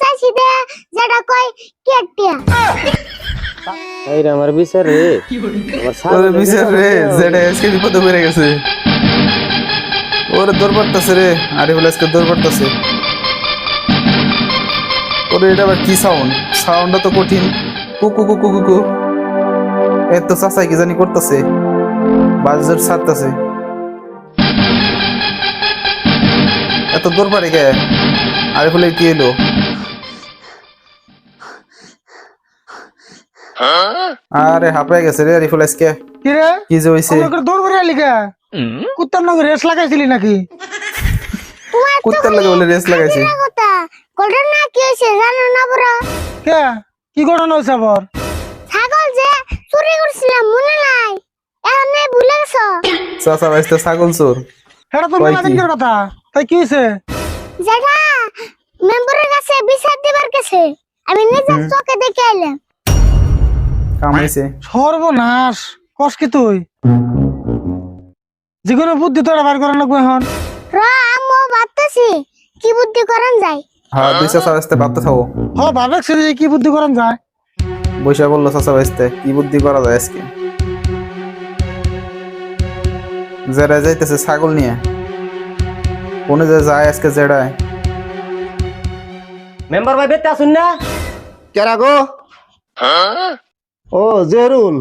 চাইছি যেটা কেটিয়া এই রে আমার বিচার রে। আমার ওরে বিচার রে যেটা আজকে বিপদে পড়ে গেছে। ওরে রে আরে বলে আজকে ওরে এটা আবার কি সাউন্ড সাউন্ডটা তো কঠিন। কুকু কুকু কুকু এত চাচাই কি জানি করতেছে। বাজার ছাড়তেছে। এত দৌড় পারে কে আরে বলে কি এলো আরে হাঁপায় গেছে রে আরিফুল আজকে। কি রে? কি যে আমাকে দৌড় করে আলি কে? কুত্তার নগে রেস লাগাইছিলি নাকি? কুত্তার লাগে বলে রেস লাগাইছে। না কথা। ঘটনা কি হয়েছে জানো না বড়? কে? কি ঘটনা হয়েছে আবার? ছাগল যে চুরি করছিলাম মনে নাই। এখন নাই ভুলে গেছো? চাচা বাইসতে ছাগল চোর। এটা তো কয় মেলা কি? কথা। তাই কি হয়েছে যেটা মেম্বারের কাছে বিচার দিবার কাছে। আমি নিজের চোখে দেখে আইলাম। কামাইছে সর্বনাশ। কস কি তুই? যেকোনো বুদ্ধি তোরা বার করা লাগবে এখন। র আম্মু ভাবতেছি কি বুদ্ধি করান যায়? হ্যাঁ দুই চাচা বাইসতে ভাবতে থাকো। হ ভাবেছি যে কি বুদ্ধি করান যায়। বৈশা বলল চাচা বাইসতে কি বুদ্ধি করা যায় আজকে? জেডায় যাইতেছে ছাগল নিয়ে। কোনে যে যায় আজকে জেডায়? মেম্বার ভাই বেতে আসুন না? কেরা গো? ও জেহরুল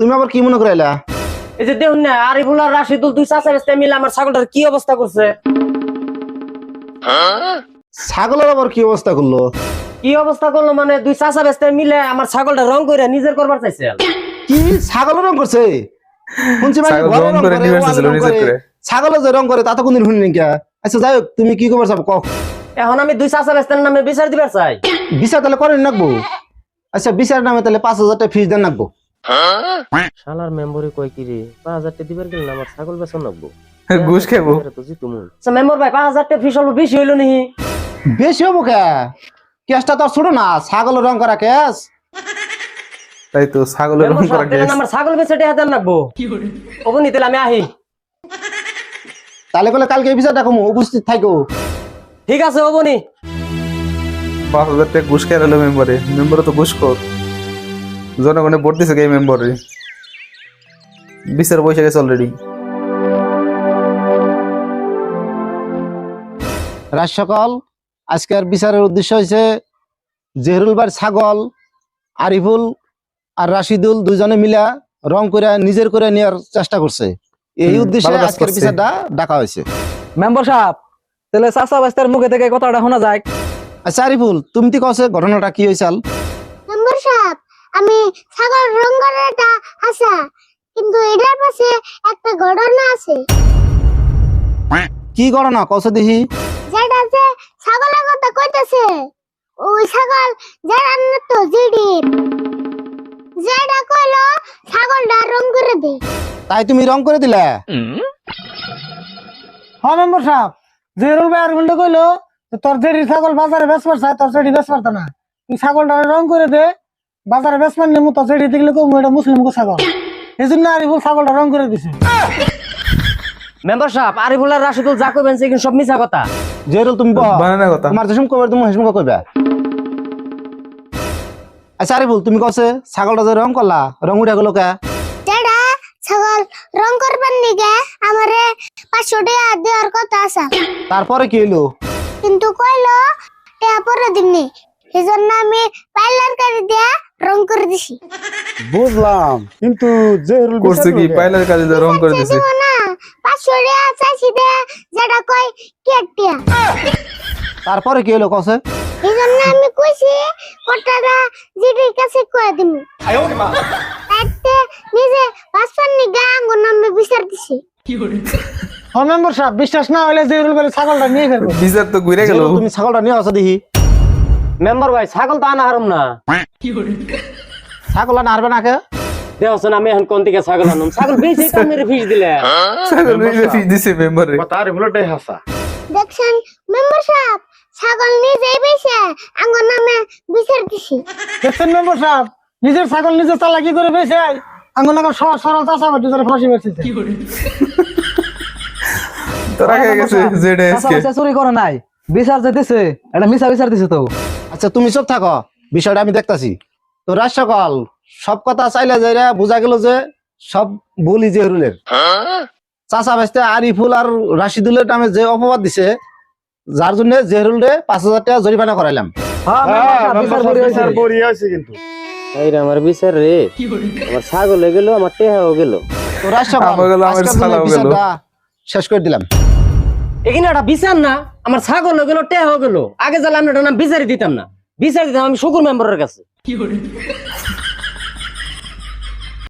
তুমি আবার কি মনে করাইলা? এই যে দেখুন না আরিফুল আর রাশিদুল দুই চাচা বেস্তে মিলে আমার ছাগলটার কি অবস্থা করছে? ছাগলের আবার কি অবস্থা করল? কি অবস্থা করল মানে দুই চাচা বেস্তে মিলে আমার ছাগলটা রং করে নিজের করবার চাইছে। কি? ছাগলের রং করছে? শুনছি মানে ছাগল ঘরে রং করে। করে। যে রং করে তা তো কোনদিন শুনি কে? আচ্ছা যাই হোক তুমি কি খবর সব কও। এখন আমি দুই চাচা বেস্তের নামে বিচার দিবার চাই। বিচার তাহলে করেন নাকবো। আচ্ছা বিচার নামে তাহলে পাঁচ হাজার টাকা ফিস দেন নাকবো। শালার মেম্বরে কয় কি রে? পাঁচ হাজার টাকা দিবার গেলে আমার ছাগল বেচন লাগবো ঘুষ খাব আচ্ছা মেম্বার ভাই পাঁচ হাজার টাকা ফিস অল্প বেশি হইল নি বেশি হব কে? কেসটা তো ছোট না ছাগলের রং করা কেস। তাই তো ছাগলের রং করা গেছে আমার ছাগল বেচে টাকা দেন লাগবো ওগুনি তাহলে আমি আহি। তাহলে বলে কালকে এই বিচারটা কমু উপস্থিত থাকো। ঠিক আছে ওবনি পাঁচ হাজার টাকা ঘুষ খেয়ে এলো মেম্বারে। মেম্বারে তো ঘুষ কর জনগণে ভোট দিছে এই মেম্বারে? বিচার বসে গেছে অলরেডি রাজ সকাল আজকের বিচারের উদ্দেশ্য হয়েছে জেহরুল বার ছাগল আরিফুল আর রাশিদুল দুজনে মিলা রং করে নিজের করে নেওয়ার চেষ্টা করছে। এই উদ্দেশ্যে আজকের বিচারটা ডাকা হয়েছে। মেম্বার সাহেব তাহলে চাচা বাস্তার মুখে থেকে কথাটা শোনা যায়। আচ্ছা আরিফুল তুমি তো কছে ঘটনাটা কি হয়েছিল মেম্বার সাহেব আমি ছাগল রং করাটা আশা কিন্তু এটার পাশে একটা ঘটনা আছে। কি ঘটনা? কছে দেখি। যেটা যে ছাগলের কথা কইতেছে ওই ছাগল না তো জিডির যেটা কইলো ছাগলটা রং করে দে। তাই তুমি রং করে দিলে? হ্যাঁ মেম্বার সাহেব জেরুল ভাই আর কইলো তোর জেরি ছাগল বাজারে বেচ পারছে তোর জেডি পারত না। তুই ছাগলটা রং করে দে বাজারে বেচ পারলে মু তোর জেডি দেখলে কম এটা মুসলিম কো ছাগল। এই জন্য আরিফুল ছাগলটা রং করে দিছে। মেম্বার সাহেব আরিফুল আর রাশিদুল যা কইবেন সে সব মিছা কথা। জেহরুল তুমি। বানানা কথা। তোমার যেসম কবে তুমি হেসম কইবা। আচ্ছা আরিফুল তুমি কছে ছাগলটা যে রং করলা রং উঠে গেল কে? ছাগল রং করবার নিগে আমারে পাঁচশো টাকা দেওয়ার কথা আছে। তারপরে কি হইল? কিন্তু কইলো টাকা পরে আমি পার্লার করে দিয়া রং করে দিছি। বুঝলাম কিন্তু জেহরুল করছে কি? পাইলার রং করে দিছে। না। পাঁচশো টাকা চাইছি দে যেটা কয় কেটিয়া তারপরে কি হলো জন্য আমি কইছি কটাটা জিডির কাছে কয়ে দিমু। তাইতে নিজে বাসপান নিগা আঙ্গুর নামে বিচার দিছি। হ্যাঁ মেম্বার সাহেব বিশ্বাস না হলে জেরুল ভাই ছাগলটা নিয়ে ফেলব। বিচার তো ঘুরে গেল। তুমি ছাগলটা নিয়ে আসো দেখি। মেম্বার ভাই ছাগল তো আনা হারম না। ছাগল আর নাড়বে না কে? আমি এখন কোন থেকে ছাগল আনুম? ছাগল বেশি তো মেরে ফিস দিলে। ছাগল নিজে ফিস দিছে মেম্বারে দেখছেন মেম্বার সাহেব ছাগল নিজেই বেছে আঙ্গুর নামে বিচার দিছি। দেখছেন মেম্বার সাহেব নিজের ছাগল নিজে চালাকি করে বেছে আঙ্গুন সহজ সরল চাষা বাটি ধরে ফাঁসি তোরা খেয়ে গেছে? জেডে চাচা আজকে বাস্তা চুরি করে নাই। বিচার যেতেছে এটা মিশা বিচার দিছে তো। আচ্ছা তুমি সব থাকো। বিষয়টা আমি দেখতাছি। তো রাজ সকল সব কথা চাইলে যাইরা বোঝা গেল যে সব বলি জেহরুলের। চাচা ভাইস্তে আরিফুল আর রাশিদুলের নামে যে অপবাদ দিছে যার জন্য জেহরুল রে পাঁচ হাজার টাকা জরিমানা করাইলাম। হ্যাঁ বিচার করি হয়েছে। এই রে আমার বিচার রে। আমার ছাগল হয়ে গেল আমার টেহা হয়ে গেল। তোরা আমার গেলো, আমার শেষ করে দিলাম। এখানে একটা বিচার না আমার ছাগল হয়ে গেল টেহা হয়ে গেল। আগে জ্বালা আমরা এটা নাম বিচারি দিতাম না। বিচার দিতাম আমি শুকুর মেম্বারের কাছে।